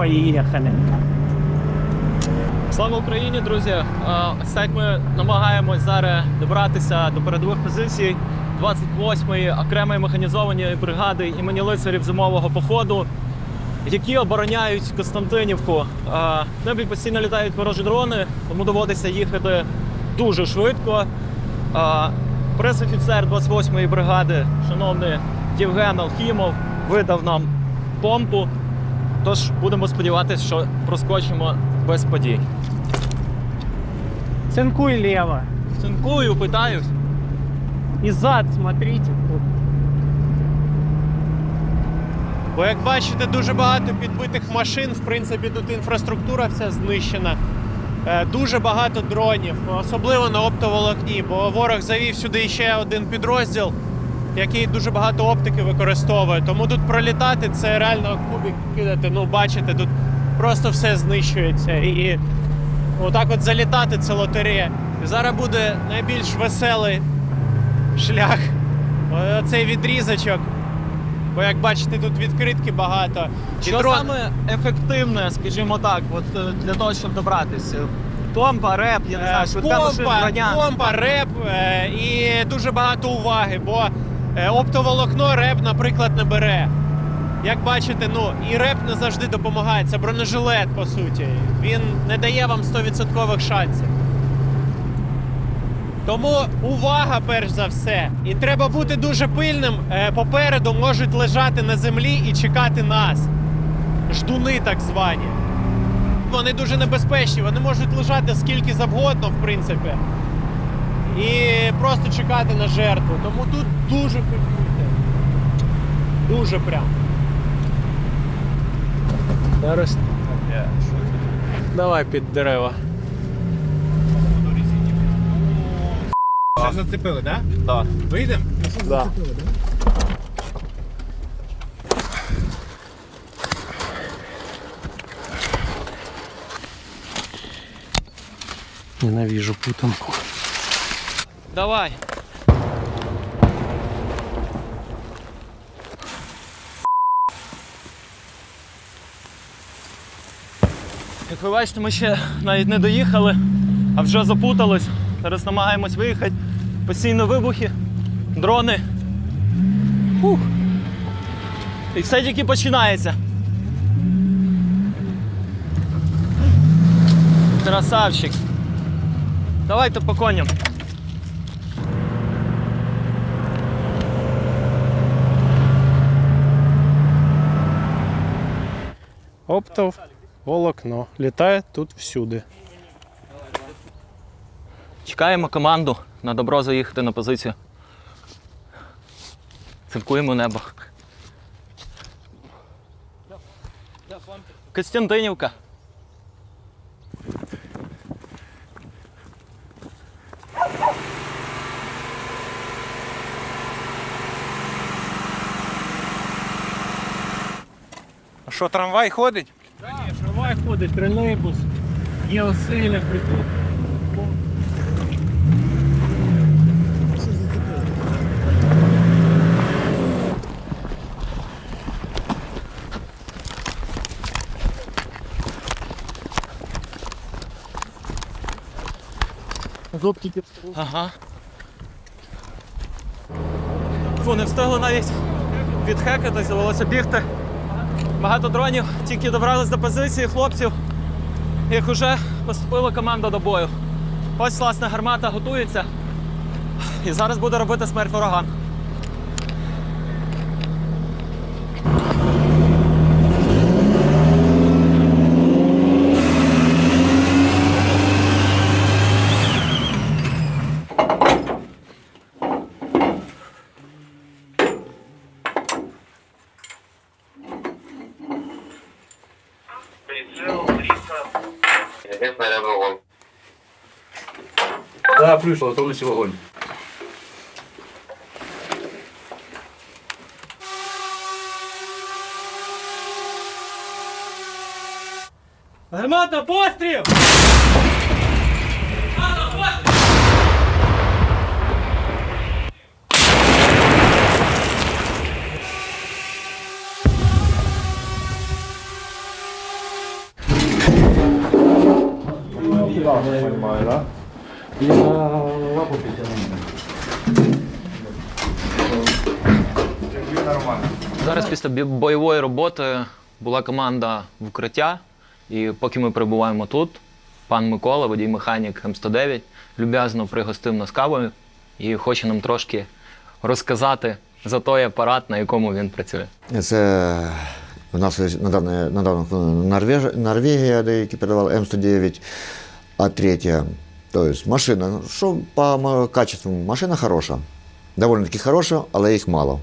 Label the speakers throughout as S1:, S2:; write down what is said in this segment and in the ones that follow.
S1: Поїхали.
S2: Слава Україні, друзі! Ось так ми намагаємось зараз добратися до передових позицій 28-ї окремої механізованої бригади імені лицарів зимового походу, які обороняють Константинівку. Е, В небі постійно літають ворожі дрони, тому доводиться їхати дуже швидко. Прес-офіцер 28-ї бригади, шановний Євген Алхімов, видав нам помпу. Тож будемо сподіватися, що проскочимо без подій.
S1: Цинкуй лево.
S2: Цинкую, питаюсь.
S1: И зад смотрите. Тут.
S3: Бо як бачите, дуже багато підбитих машин. В принципі, тут інфраструктура вся знищена. Е, Дуже багато дронів, особливо на оптоволокні, бо ворог завів сюди ще один підрозділ, який дуже багато оптики використовує. Тому тут пролітати це реально кубик кидати. Ну, бачите, тут просто все знищується. І отак от залітати це лотерея. І зараз буде найбільш веселий шлях. Оцей відрізочок. Бо як бачите, тут відкритки багато.
S2: Що
S3: дрон-
S2: саме ефективне, скажімо так, от е, для того, щоб добратися? Помпа, реп, я не знаю,
S3: Е,
S2: швидка машина,
S3: помпа,
S2: броня.
S3: помпа, реп е, і дуже багато уваги, бо е, оптоволокно реп, наприклад, не бере. Як бачите, ну і реп не завжди допомагає. Це бронежилет, по суті. Він не дає вам 100% шансів. Тому увага, перш за все. І треба бути дуже пильним. Е, Попереду можуть лежати на землі і чекати нас. Ждуни так звані. Вони дуже небезпечні, вони можуть лежати скільки завгодно, в принципі. І просто чекати на жертву. Тому тут дуже пильнуйте. Дуже прям. Зараз. Давай під дерева.
S4: Ще зацепили, так?
S2: Так.
S4: Вийдемо?
S2: Да.
S3: Ненавижу путанку.
S2: Давай. Як ви бачите, ми ще навіть не доїхали, а вже запутались. Зараз намагаємось виїхати. Постійно вибухи, дрони. Фух. І все тільки починається. Красавчик. Давайте по коням.
S3: Оптов волокно. Літає тут всюди.
S2: Чекаємо команду на добро заїхати на позицію. Циркуємо небо. Костянтинівка.
S4: Що, трамвай ходить?
S1: Трамвай ходить, тролейбус. Є оселя, притул. Зубки під
S2: Ага. Фу, не встигли навіть відхекатись, довелося бігти. Багато дронів, тільки добрались до позиції хлопців. Їх уже поступила команда до бою. Ось, власне, гармата готується. І зараз буде робити смерть ворогам.
S5: Він бере вогонь.
S4: Да, плюс, готовності вогонь.
S1: Гармата, постріл!
S6: Понимаю, да? Я лапу Нормально.
S2: Зараз після бойової роботи була команда в укриття, і поки ми перебуваємо тут, пан Микола, водій механік М109, люб'язно пригостив нас кавою і хоче нам трошки розказати за той апарат, на якому він працює.
S7: Це у нас недавно, недавно Норвеж, Норвегія, деякі передавали М109, а третя. Тобто машина, що по м- качеству, машина хороша. Доволі таки хороша, але їх мало.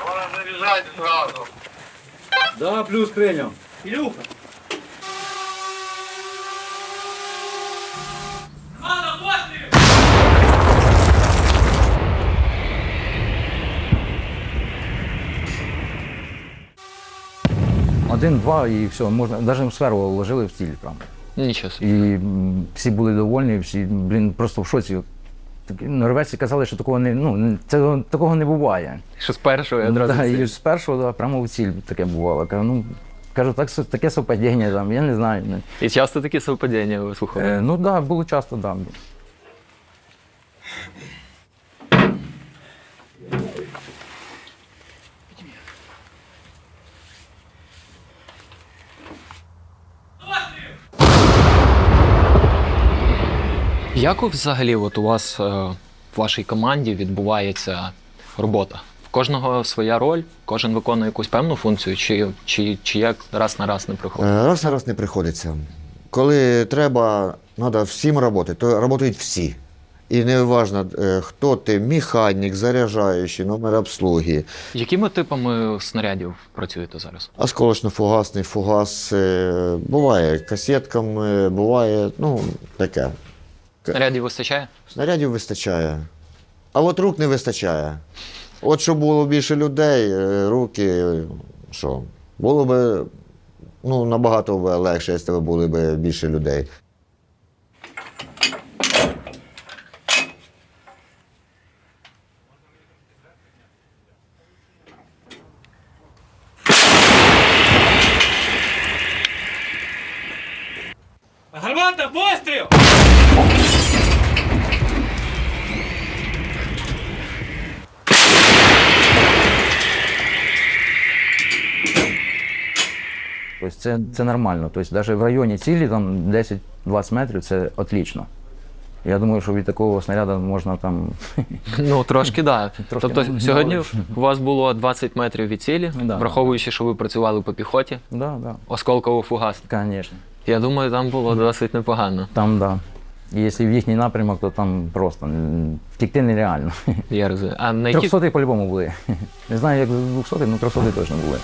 S5: Можно заряжать сразу.
S6: Да, плюс принял.
S1: Ілюха,
S6: Один-два і все, можна. Навіть сферу вложили в ціль прямо.
S2: Нічого собі.
S6: І всі були довольні, всі, блін, просто в шоці. Норвежці казали, що такого не, ну, це, такого не буває.
S2: Що з першого я одразу.
S6: Да,
S2: ціль.
S6: і з першого да, прямо в ціль таке бувало. Кажу, ну, кажу, так, таке совпадіння, там, я не знаю.
S2: І часто такі совпадіння ви слухали?
S6: Е, ну так, да, було часто, так. Да.
S2: Як взагалі от у вас е, в вашій команді відбувається робота? В кожного своя роль, кожен виконує якусь певну функцію, чи, чи, чи як раз на раз не приходить?
S7: Е, Раз на раз не приходиться. Коли треба, треба всім працювати, то працюють всі. І не важливо, хто ти, механік, заряджаючий, номер обслуги,
S2: Якими типами снарядів працюєте зараз?
S7: осколочно-фугасний фугас, е, буває касетками, буває, ну, таке.
S2: Снарядів вистачає?
S7: Снарядів вистачає. А от рук не вистачає. От щоб було більше людей, е, руки, е, що, було б ну, набагато б легше, якщо б було б більше людей.
S1: гармата, постріл!
S6: Тобто це, це нормально. Тобто навіть в районі цілі там 10-20 метрів це отлично. Я думаю, що від такого снаряду можна там.
S2: Ну, трошки так. Да. Тобто
S6: мало.
S2: сьогодні у вас було 20 метрів від цілі,
S6: Да.
S2: враховуючи, що ви працювали по піхоті,
S6: Да, да,
S2: осколково фугас.
S6: звісно.
S2: Я думаю, там було досить непогано.
S6: Там, да. І Якщо в їхній напрямок, то там просто втікти нереально.
S2: Я розумію. А на які
S6: Трьохсоти по-любому були. Не знаю, як двохсоти, але трьохсоти точно були.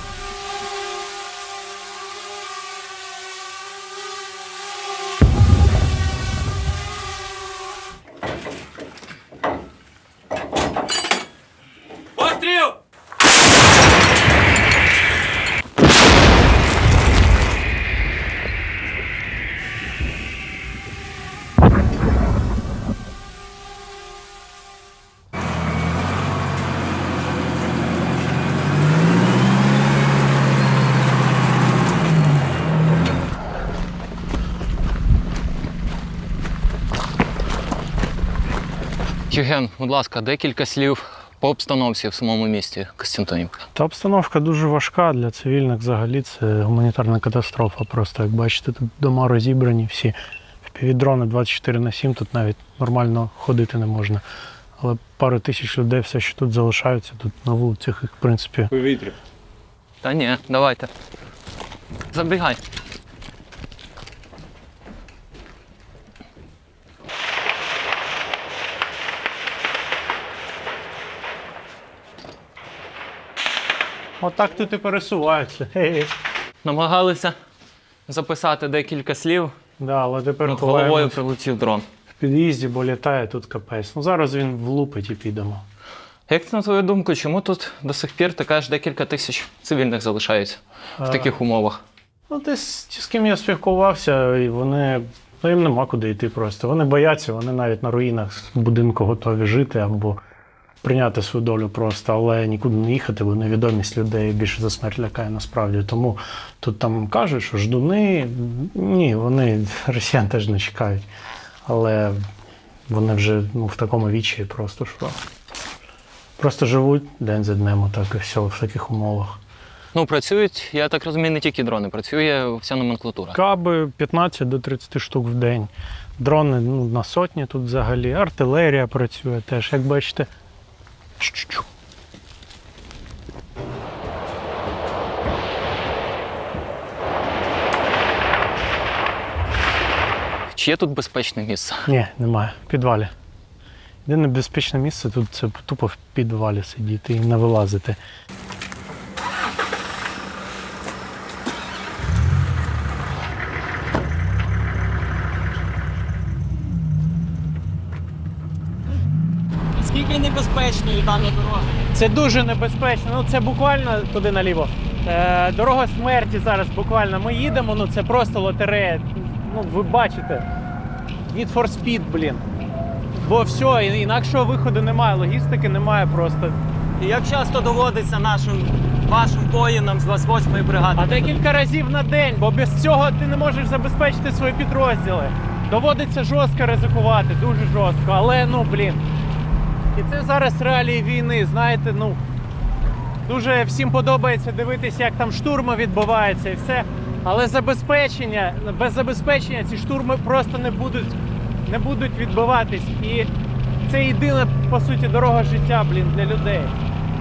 S2: Євген, будь ласка, декілька слів по обстановці в самому місті Костянтинівка.
S8: Та обстановка дуже важка для цивільних взагалі. Це гуманітарна катастрофа. Просто як бачите, тут дома розібрані всі. Впівдрони 24 на 7, тут навіть нормально ходити не можна. Але пару тисяч людей все, що тут залишаються, тут на вулицях їх, в принципі,
S4: Повітря.
S2: Та ні, давайте. Забігай.
S8: Отак тут і пересуваються.
S2: Намагалися записати декілька слів.
S8: Да, але тепер
S2: Над головою
S8: ховаємось
S2: прилетів дрон.
S8: в під'їзді, бо літає тут капець. Ну зараз він влупить і підемо.
S2: Як на твою думку, чому тут до сих пір така ж декілька тисяч цивільних залишається в таких умовах?
S8: Ну, десь ті, з ким я спілкувався, і вони. Ну, їм нема куди йти просто. Вони бояться, вони навіть на руїнах будинку готові жити або прийняти свою долю просто, але нікуди не їхати, бо невідомість людей більше за смерть лякає насправді. Тому тут там кажуть, що ждуни, ні, вони росіян теж не чекають. Але вони вже ну, в такому вічі просто що. Просто живуть день за днем, отак і все, в таких умовах.
S2: Ну, працюють, я так розумію, не тільки дрони, працює вся номенклатура.
S8: Каби 15 до 30 штук в день. Дрони ну, на сотні тут взагалі. Артилерія працює теж, як бачите.
S2: Чи є тут безпечне місце?
S8: Ні, немає. В підвалі. Єдине безпечне місце тут це тупо в підвалі сидіти і не вилазити.
S2: Скільки небезпечної дана дорога?
S3: Це дуже небезпечно. Ну це буквально туди наліво. Е, дорога смерті зараз буквально. Ми їдемо, ну це просто лотерея. Ну, ви бачите. Need for speed, блін. Бо все, інакшого виходу немає, логістики немає просто.
S2: І як часто доводиться нашим вашим воїнам з 28-ї бригади?
S3: А декілька разів на день, бо без цього ти не можеш забезпечити свої підрозділи. Доводиться жорстко ризикувати, дуже жорстко. Але ну блін. І це зараз реалії війни. Знаєте, ну дуже всім подобається дивитися, як там штурми відбуваються і все. Але забезпечення, без забезпечення ці штурми просто не будуть, не будуть відбуватись. І це єдина, по суті, дорога життя, блін, для людей.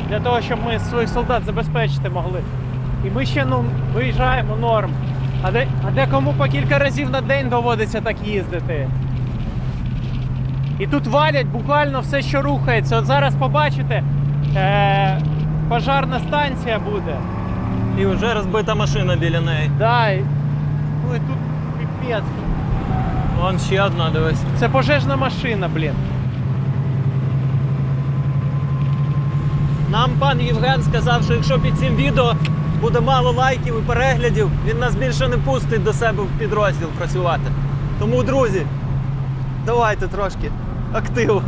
S3: Для того, щоб ми своїх солдат забезпечити могли. І ми ще ну, виїжджаємо норм. А, де, а декому по кілька разів на день доводиться так їздити. І тут валять буквально все, що рухається. От зараз побачите, е- пожарна станція буде.
S2: І вже розбита машина біля неї.
S3: Да, і, ну і тут піпець.
S2: Вон ще одна, дивись.
S3: Це пожежна машина, блін.
S2: Нам пан Євген сказав, що якщо під цим відео буде мало лайків і переглядів, він нас більше не пустить до себе в підрозділ працювати. Тому, друзі, давайте трошки активу.